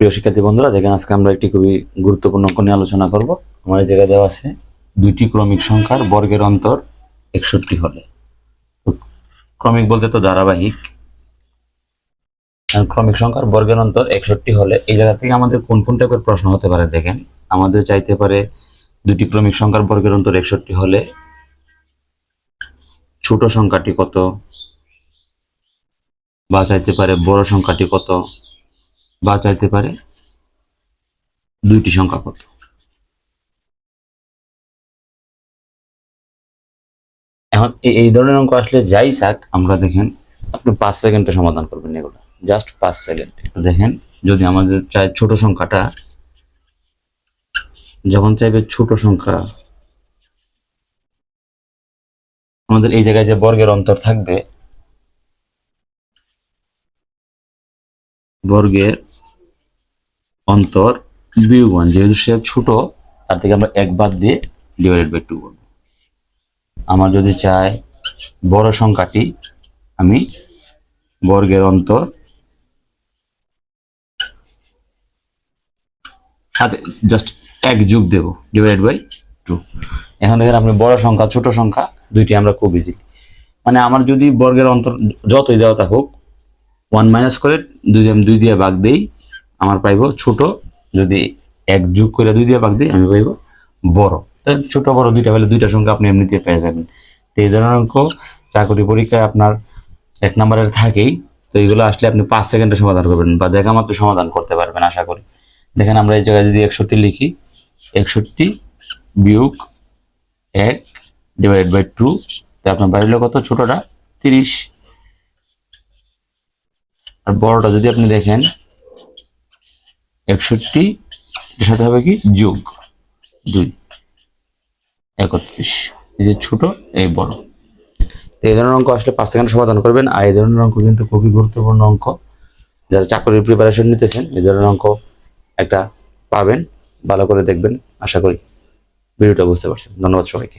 প্রিয় শিক্ষার্থী বন্ধুরা, দেখেন আজকে আমরা একটি খুবই গুরুত্বপূর্ণ অঙ্ক নিয়ে আলোচনা করব। আমার জায়গায় দেওয়া আছে, দুইটি ক্রমিক সংখ্যার বর্গের অন্তর একষট্টি হলে। ক্রমিক বলতে তো ধারাবাহিক। ক্রমিক সংখ্যার বর্গের অন্তর একষট্টি হলে, এই জায়গা থেকে আমাদের কোন কোন টাইপের প্রশ্ন হতে পারে দেখেন। আমাদের চাইতে পারে দুটি ক্রমিক সংখ্যার বর্গের অন্তর একষট্টি হলে ছোট সংখ্যাটি কত? বা চাইতে পারে বড় সংখ্যাটি কত? বা চাইতে পারে। দুইটি সংখ্যা কত? এখন এই ধরনের অঙ্ক আসলে যাই থাক আমরা দেখেন আপনি পাঁচ সেকেন্ডে সমাধান করবেন এগুলো। জাস্ট পাঁচ সেকেন্ড। দেখেন যদি আমাদের চাই ছোট সংখ্যাটা যখন চাইবে ছোট সংখ্যা আমাদের এই জায়গায় যে বর্গের অন্তর থাকবে বর্গের অন্তর বিয়োগ ওয়ান যেহেতু সে ছোট, তার থেকে আমরা এক বাদ দিয়ে ডিভাইডেড বাই টু করব। আমার যদি চাই বড় সংখ্যাটি, আমি বর্গের অন্তর সাথে জাস্ট এক যুগ দেব ডিভাইড বাই টু এখন দেখেন আপনি বড় সংখ্যা, ছোট সংখ্যা, দুইটি আমরা খুব ইজি মানে আমার যদি বর্গের অন্তর যতই দেওয়া থাকুক ওয়ান মাইনাস করে দুই দুই দিয়ে ভাগ দেই আমার পাইব ছোট, যদি এক যোগ করে দুই দিয়ে ভাগ দিই, আমি পাইব বড়। ছোট বড় দুইটা পেলে দুইটা সংখ্যা আপনি এমনিতে পেয়ে যাবেন। তো এই ধরনের অঙ্ক চাকরি পরীক্ষায় আপনার এক নম্বরের থাকেই। তো এইগুলো আসলে আপনি পাঁচ সেকেন্ডে সমাধান করবেন বা দেখা মাত্র সমাধান করতে পারবেন, আশা করি। দেখেন আমরা এই জায়গায় যদি একষট্টি লিখি, একষট্টি বিয়োগ এক ডিভাইড বাই টু তো আপনার বাড়িল কত? ছোটটা তিরিশ। আর বড়টা যদি আপনি দেখেন একষট্টি সাথে হবে কি? যোগ দুই, একত্রিশ। এই যে ছোট, এই বড়। এই ধরনের অঙ্ক আসলে পাঁচ সেকেন্ড সমাধান করবেন। আর এই ধরনের অঙ্ক কিন্তু খুবই গুরুত্বপূর্ণ অঙ্ক। যারা চাকরির প্রিপারেশন নিতেছেন, এই ধরনের অঙ্ক একটা পাবেন, ভালো করে দেখবেন। আশা করি ভিডিওটা বুঝতে পারছেন। ধন্যবাদ সবাইকে।